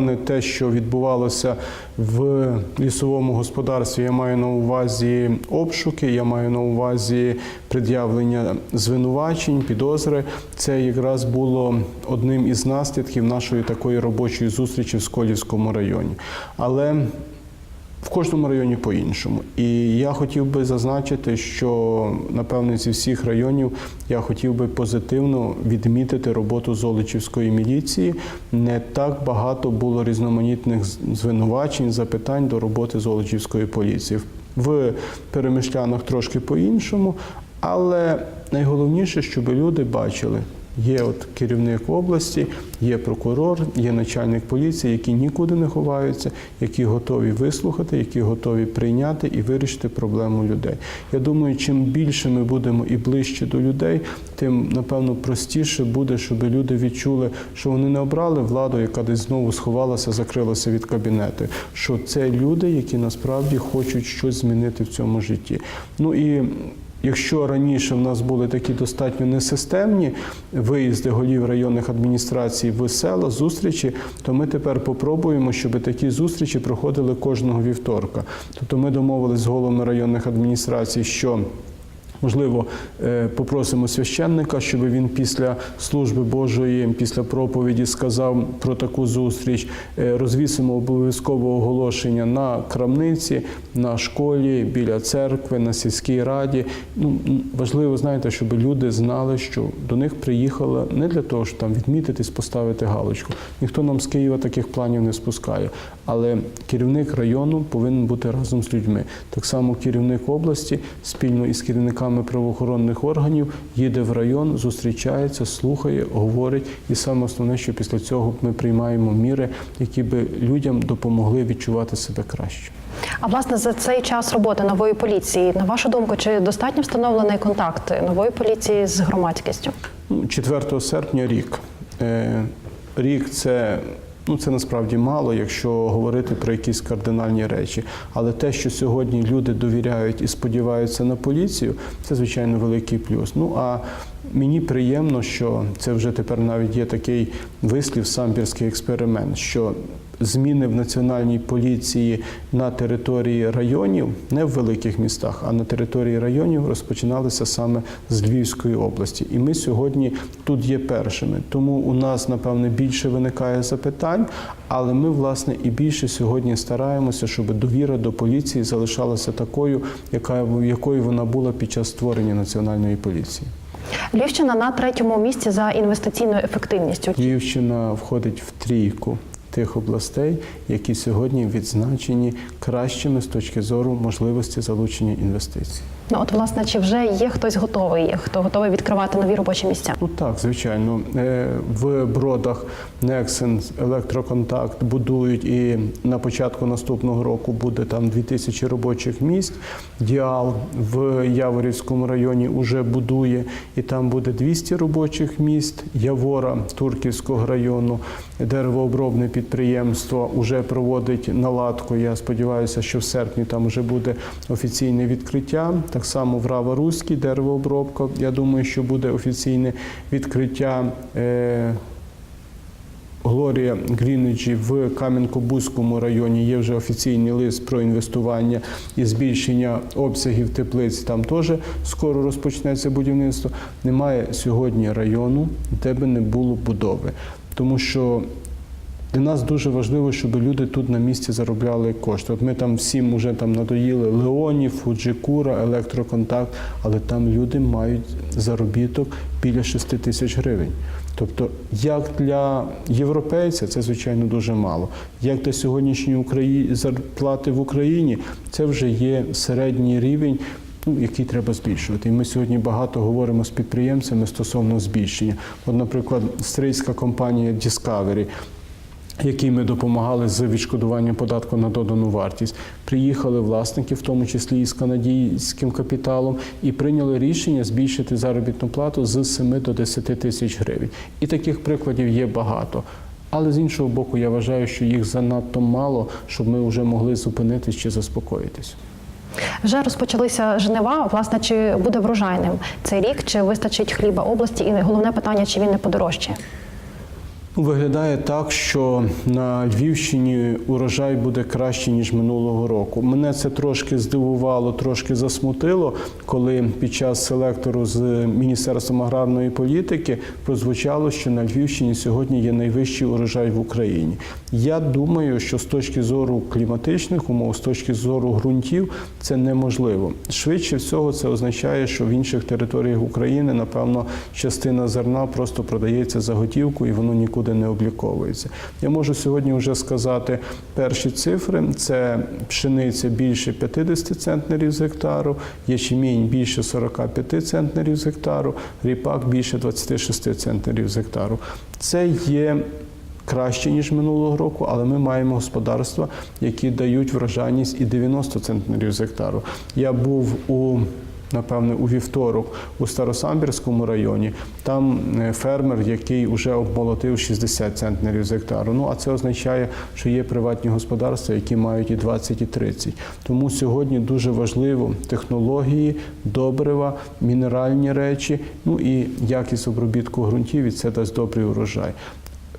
Не те, що відбувалося в лісовому господарстві, я маю на увазі обшуки, я маю на увазі пред'явлення звинувачень, підозри. Це якраз було одним із наслідків нашої такої робочої зустрічі в Сколівському районі. Але в кожному районі по-іншому. І я хотів би зазначити, що напевне зі всіх районів я хотів би позитивно відмітити роботу Золочівської міліції. Не так багато було різноманітних звинувачень, запитань до роботи Золочівської поліції. В перемишлянах трошки по-іншому, але найголовніше, щоб люди бачили. Є от керівник області, є прокурор, є начальник поліції, які нікуди не ховаються, які готові вислухати, які готові прийняти і вирішити проблему людей. Я думаю, чим більше ми будемо і ближче до людей, тим напевно простіше буде, щоб люди відчули, що вони не обрали владу, яка десь знову сховалася, закрилася від кабінету. Що це люди, які насправді хочуть щось змінити в цьому житті. Ну і Якщо раніше в нас були такі достатньо несистемні виїзди голів районних адміністрацій в села, зустрічі, то ми тепер попробуємо, щоб такі зустрічі проходили кожного вівторка. Тобто ми домовились з головами районних адміністрацій, що Можливо, е, попросимо священника, щоб він після служби Божої, після проповіді сказав про таку зустріч. Е, Розвісимо обов'язково оголошення на крамниці, на школі, біля церкви, на сільській раді. Ну важливо, знаєте, щоб люди знали, що до них приїхали не для того, щоб там відмітитись, поставити галочку. Ніхто нам з Києва таких планів не спускає. Але керівник району повинен бути разом з людьми. Так само керівник області спільно із керівниками правоохоронних органів їде в район, зустрічається, слухає, говорить. І саме основне, що після цього ми приймаємо міри, які би людям допомогли відчувати себе краще. А власне за цей час роботи нової поліції, на вашу думку, чи достатньо встановлений контакт нової поліції з громадськістю? Ну, 4 серпня рік. Е, Рік це. Ну, це насправді мало, якщо говорити про якісь кардинальні речі. Але те, що сьогодні люди довіряють і сподіваються на поліцію, це звичайно великий плюс. Ну а мені приємно, що це вже тепер навіть є такий вислів, самбірський експеримент, що зміни в національній поліції на території районів, не в великих містах, а на території районів розпочиналися саме з Львівської області. І ми сьогодні тут є першими. Тому у нас, напевне, більше виникає запитань, але ми, власне, і більше сьогодні стараємося, щоб довіра до поліції залишалася такою, яка якою вона була під час створення національної поліції. Львівщина на третьому місці за інвестиційною ефективністю. Львівщина входить в трійку тих областей, які сьогодні відзначені кращими з точки зору можливості залучення інвестицій. Ну от власне, чи вже є хтось готовий, хто готовий відкривати нові робочі місця? Ну так, звичайно. Е, В бродах Nexens, електроконтакт будують, і на початку наступного року буде там 2000 робочих місць. Діал в Яворівському районі вже будує, і там буде 200 робочих місць. Явора Турківського району, деревообробне підприємство вже проводить наладку. Я сподіваюся, що в серпні там вже буде офіційне відкриття. Так само в Рава Руський деревообробка. Я думаю, що буде офіційне відкриття. Е, Глорія Грінеджі в Кам'янко-Бузькому районі є вже офіційний лист про інвестування і збільшення обсягів теплиць. Там теж скоро розпочнеться будівництво. Немає сьогодні району, де би не було будови, тому що. Для нас дуже важливо, щоб люди тут на місці заробляли кошти. От ми там всім вже там надоїли Леонів, Фуджикура, електроконтакт, але там люди мають заробіток біля 6 тисяч гривень. Тобто, як для європейця, це звичайно дуже мало. Як для сьогоднішньої зарплати в Україні, це вже є середній рівень. Ну, який треба збільшувати. І ми сьогодні багато говоримо з підприємцями стосовно збільшення. От, наприклад, стрийська компанія Discovery, якій ми допомагали з відшкодуванням податку на додану вартість. Приїхали власники, в тому числі і з канадійським капіталом, і прийняли рішення збільшити заробітну плату з 7 до 10 тисяч гривень. І таких прикладів є багато. Але з іншого боку, я вважаю, що їх занадто мало, щоб ми вже могли зупинитись чи заспокоїтись. Вже розпочалися жнива. Власне, чи буде врожайним цей рік, чи вистачить хліба області? І головне питання, чи він не подорожчає? Виглядає так, що на Львівщині урожай буде краще ніж минулого року. Мене це трошки здивувало, трошки засмутило, коли під час селектору з Міністерством аграрної політики прозвучало, що на Львівщині сьогодні є найвищий урожай в Україні. Я думаю, що з точки зору кліматичних умов, з точки зору ґрунтів, це неможливо. Швидше всього, це означає, що в інших територіях України, напевно, частина зерна просто продається за готівку і воно нікуди не обліковується. Я можу сьогодні вже сказати перші цифри: це пшениця більше 50 центнерів з гектару, ячмінь більше 45 центнерів з гектару, ріпак більше 26 центнерів з гектару. Це є краще ніж минулого року, але ми маємо господарства, які дають врожайність і 90 центнерів з гектару. Я був у Напевне, у вівторок у Старосамбірському районі там е, фермер, який вже обмолотив 60 центнерів з гектару. Ну а це означає, що є приватні господарства, які мають і 20, і 30. Тому сьогодні дуже важливо технології, добрива, мінеральні речі, ну і якість обробітку ґрунтів, і це дасть добрий урожай.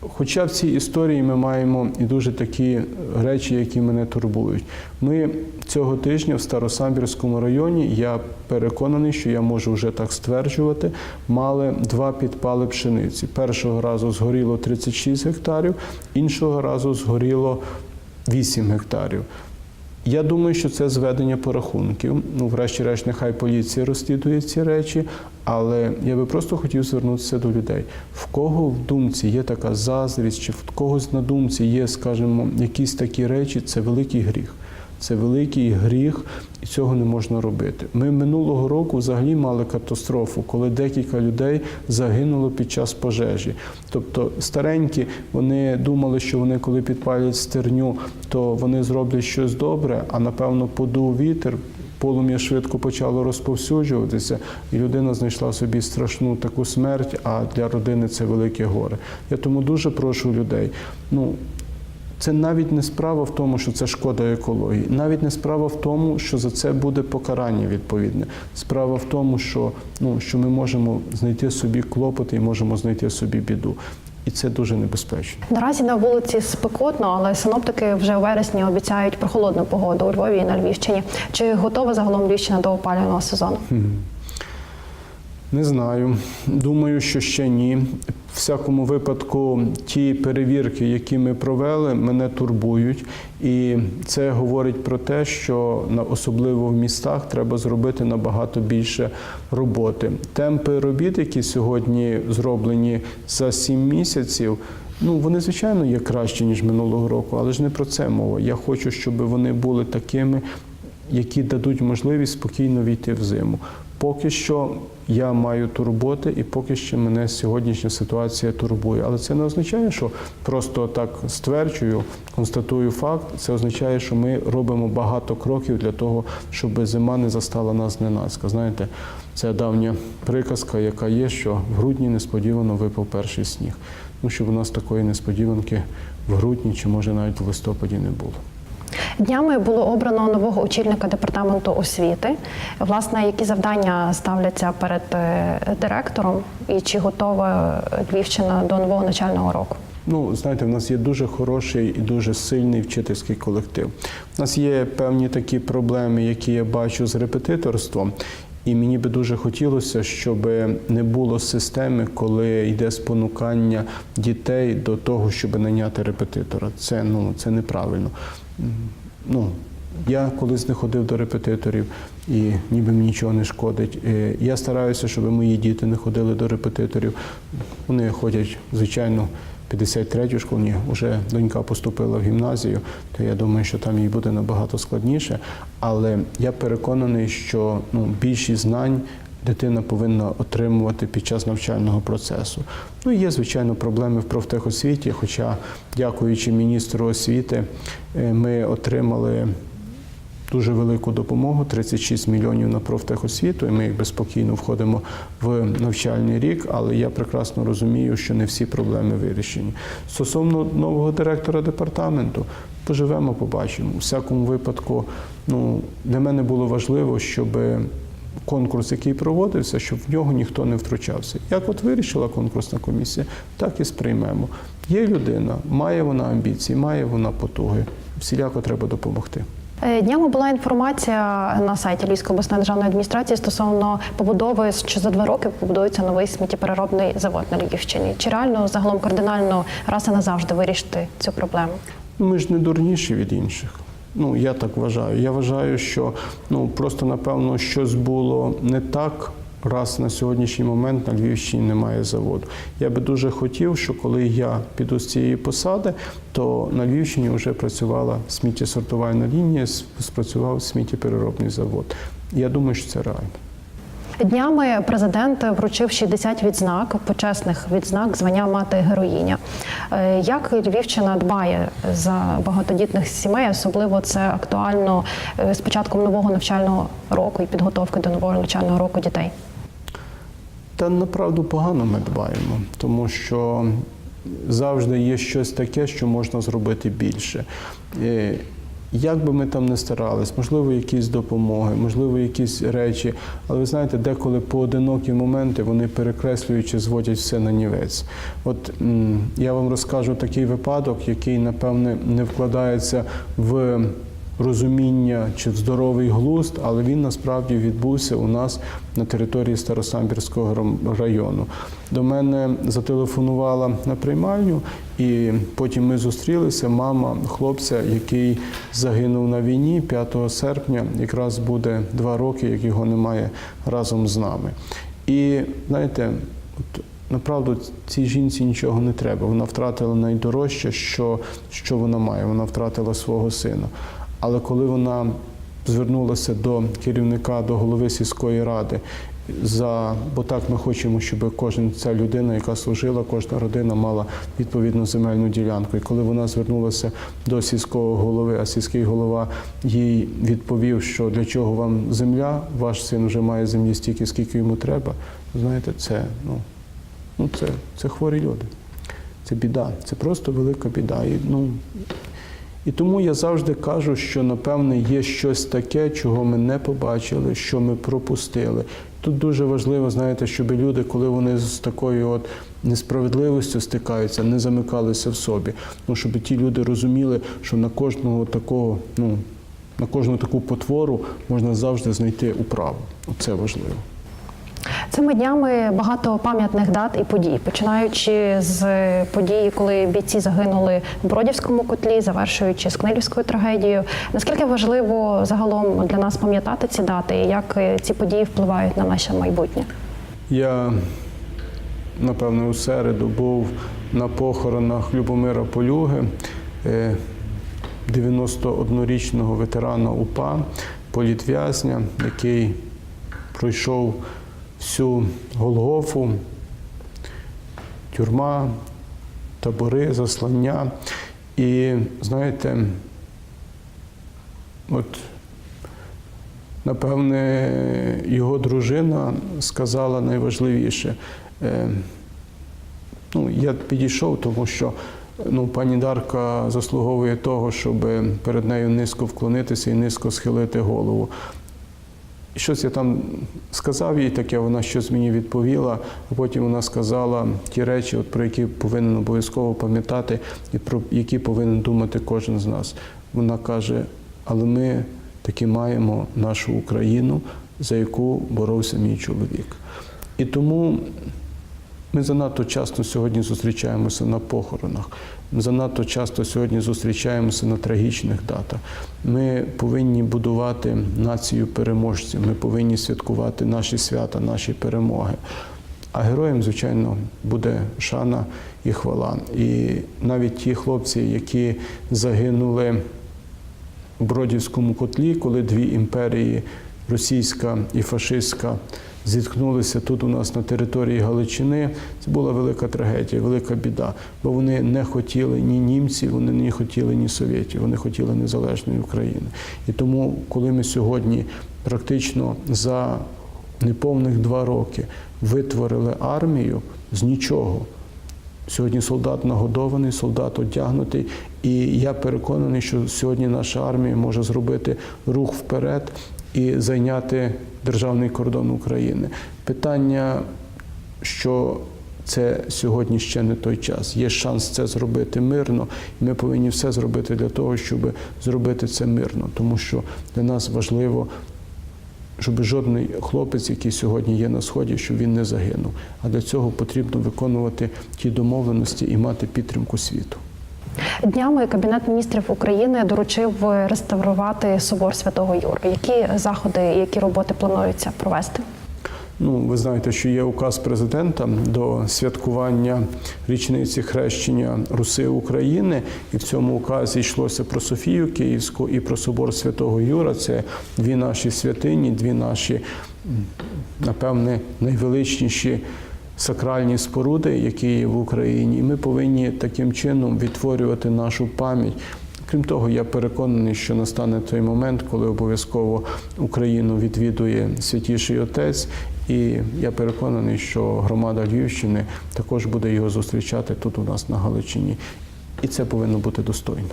Хоча в цій історії ми маємо і дуже такі речі, які мене турбують. Ми цього тижня в Старосамбірському районі, я переконаний, що я можу вже так стверджувати, мали два підпали пшениці. Першого разу згоріло 36 гектарів, іншого разу згоріло 8 гектарів. Я думаю, що це зведення порахунків. Ну, врешті-решт, нехай поліція розслідує ці речі, але я би просто хотів звернутися до людей. В кого в думці є така заздрість, чи в когось на думці є, скажімо, якісь такі речі, це великий гріх. Це великий гріх, і цього не можна робити. Ми минулого року взагалі мали катастрофу, коли декілька людей загинуло під час пожежі. Тобто старенькі вони думали, що вони, коли підпалять стерню, то вони зроблять щось добре, а напевно подув вітер. Полум'я швидко почало розповсюджуватися, і людина знайшла собі страшну таку смерть. А для родини це велике горе. Я тому дуже прошу людей. Ну це навіть не справа в тому, що це шкода екології, навіть не справа в тому, що за це буде покарання відповідне. Справа в тому, що ну що ми можемо знайти собі клопоти і можемо знайти собі біду. І це дуже небезпечно. Наразі на вулиці спекотно, але синоптики вже у вересні обіцяють прохолодну погоду у Львові і на Львівщині. Чи готова загалом Львівщина до опалювального сезону? Не знаю. Думаю, що ще ні. Всякому випадку, ті перевірки, які ми провели, мене турбують. І це говорить про те, що на особливо в містах треба зробити набагато більше роботи. Темпи робіт, які сьогодні зроблені за 7 місяців. Ну, вони, звичайно, є кращі, ніж минулого року, але ж не про це мова. Я хочу, щоб вони були такими, які дадуть можливість спокійно війти в зиму. Поки що я маю турботи, і поки що мене сьогоднішня ситуація турбує. Але це не означає, що просто так стверджую, констатую факт. Це означає, що ми робимо багато кроків для того, щоб зима не застала нас ненацька. Знаєте, це давня приказка, яка є, що в грудні несподівано випав перший сніг. Ну, щоб у нас такої несподіванки в грудні чи може навіть в листопаді не було. Днями було обрано нового очільника департаменту освіти. Власне, які завдання ставляться перед е, директором, і чи готова Львівщина до нового навчального року? Ну, знаєте, в нас є дуже хороший і дуже сильний вчительський колектив. У нас є певні такі проблеми, які я бачу з репетиторством. І мені би дуже хотілося, щоб не було системи, коли йде спонукання дітей до того, щоб наняти репетитора. Це ну це неправильно. Ну я колись не ходив до репетиторів, і ніби мені нічого не шкодить. Е, Я стараюся, щоб мої діти не ходили до репетиторів. Вони ходять, звичайно, 53-ю школу, вже донька поступила в гімназію, то я думаю, що там їй буде набагато складніше. Але я переконаний, що ну, більшість знань дитина повинна отримувати під час навчального процесу. Ну є, звичайно, проблеми в профтехосвіті, хоча, дякуючи міністру освіти, е, ми отримали дуже велику допомогу 36 мільйонів на профтехосвіту, і ми якби спокійно входимо в навчальний рік, але я прекрасно розумію, що не всі проблеми вирішені. Стосовно нового директора департаменту, поживемо, побачимо. У всякому випадку, ну для мене було важливо, щоб конкурс, який проводився, щоб в нього ніхто не втручався. Як от вирішила конкурсна комісія, так і сприймемо. Є людина, має вона амбіції, має вона потуги. Всіляко треба допомогти. Е, Днями була інформація на сайті Львівської обласної державної адміністрації стосовно побудови, що за два роки побудується новий сміттєпереробний завод на Львівщині. Чи реально загалом кардинально раз і назавжди вирішити цю проблему? Ми ж не дурніші від інших. Ну, я так вважаю. Я вважаю, що ну просто напевно щось було не так. Раз на сьогоднішній момент на Львівщині немає заводу. Я би дуже хотів, що коли я піду з цієї посади, то на Львівщині вже працювала сміттєсортувальна лінія, спрацював сміттєпереробний завод. Я думаю, що це реально. Днями президент вручив 60 відзнак, почесних відзнак звання мати героїня. Е, Як Львівщина дбає за багатодітних сімей, особливо це актуально е, з початком нового навчального року і підготовки до нового навчального року дітей? Та направду погано ми дбаємо, тому що завжди є щось таке, що можна зробити більше. Е, Як би ми там не старались, можливо, якісь допомоги, можливо, якісь речі, але ви знаєте, деколи поодинокі моменти вони перекреслюючи, зводять все на нівець. От я вам розкажу такий випадок, який, напевне, не вкладається в розуміння чи в здоровий глузд, але він насправді відбувся у нас на території Старосамбірського району. До мене зателефонувала на приймальню, і потім ми зустрілися. Мама хлопця, який загинув на війні 5 серпня, якраз буде два роки, як його немає разом з нами. І знаєте, от Направду цій жінці нічого не треба. Вона втратила найдорожче, що, що вона має. Вона втратила свого сина. Але коли вона звернулася до керівника, до голови сільської ради, за, бо так ми хочемо, щоб кожна ця людина, яка служила, кожна родина мала відповідну земельну ділянку. І коли вона звернулася до сільського голови, а сільський голова їй відповів, що для чого вам земля, ваш син вже має землі стільки, скільки йому треба. Знаєте, це ну. Ну, це, це хворі люди. Це біда. Це просто велика біда. І, ну, і тому я завжди кажу, що напевне є щось таке, чого ми не побачили, що ми пропустили. Тут дуже важливо, знаєте, щоб люди, коли вони з такою от несправедливістю стикаються, не замикалися в собі. Ну, щоб ті люди розуміли, що на кожного такого, ну, на кожну таку потвору можна завжди знайти управу. Це важливо. Цими днями багато пам'ятних дат і подій, починаючи з події, коли бійці загинули в Бродівському котлі, завершуючи з Книлівською трагедією. Наскільки важливо загалом для нас пам'ятати ці дати і як е, ці події впливають на наше майбутнє? Я, напевно, у середу був на похоронах Любомира Полюги, е, 91-річного ветерана УПА, політв'язня, який пройшов всю Голгофу, тюрма, табори, заслання. І знаєте, от Напевне, його дружина сказала найважливіше. Е, Ну, я підійшов, тому що ну, пані Дарка заслуговує того, щоб перед нею низько вклонитися і низько схилити голову. Щось я там сказав їй таке, вона щось мені відповіла, а потім вона сказала ті речі, от, про які повинен обов'язково пам'ятати і про які повинен думати кожен з нас. Вона каже, але ми таки маємо нашу Україну, за яку боровся мій чоловік. І тому ми занадто часто сьогодні зустрічаємося на похоронах. Занадто часто сьогодні зустрічаємося на трагічних датах. Ми повинні будувати націю переможців. Ми повинні святкувати наші свята, наші перемоги. А героям, звичайно, буде шана і хвала. І навіть ті хлопці, які загинули в Бродівському котлі, коли дві імперії, російська і фашистська, зіткнулися тут у нас на території Галичини. Це була велика трагедія, велика біда. Бо вони не хотіли ні німців, вони не хотіли ні совєтів, вони хотіли незалежної України. І тому, коли ми сьогодні практично за неповних два роки витворили армію з нічого. Сьогодні солдат нагодований, солдат одягнутий, і я переконаний, що сьогодні наша армія може зробити рух вперед і зайняти державний кордон України. Питання, що це сьогодні ще не той час. Є шанс це зробити мирно, і ми повинні все зробити для того, щоб зробити це мирно, тому що для нас важливо щоб жодний хлопець, який сьогодні є на сході, щоб він не загинув. А для цього потрібно виконувати ті домовленості і мати підтримку світу. Днями Кабінет міністрів України доручив реставрувати собор Святого Юра. Які заходи, які роботи плануються провести? Ну, ви знаєте, що є указ президента до святкування річниці хрещення Руси України, і в цьому указі йшлося про Софію Київську і про собор Святого Юра. Це дві наші святині, дві наші, напевне, найвеличніші сакральні споруди, які є в Україні. І ми повинні таким чином відтворювати нашу пам'ять. Крім того, я переконаний, що настане той момент, коли обов'язково Україну відвідує святіший отець, і я переконаний, що громада Львівщини також буде його зустрічати тут у нас на Галичині. І це повинно бути достойно.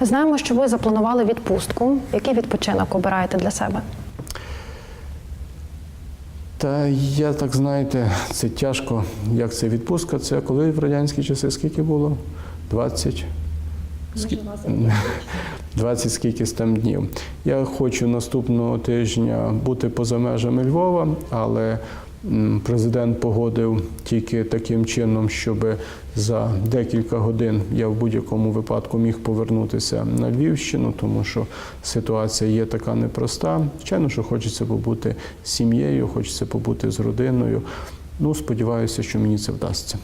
Знаємо, що ви запланували відпустку. Який відпочинок обираєте для себе? Та я так знаєте, це тяжко. Як це відпустка? Це коли в радянські часи скільки було? 20? Скі... 20 скільки там днів. Я хочу наступного тижня бути поза межами Львова, але президент погодив тільки таким чином, щоб за декілька годин я в будь-якому випадку міг повернутися на Львівщину, тому що ситуація є така непроста. Звичайно, що хочеться побути з сім'єю, хочеться побути з родиною. Ну, сподіваюся, що мені це вдасться.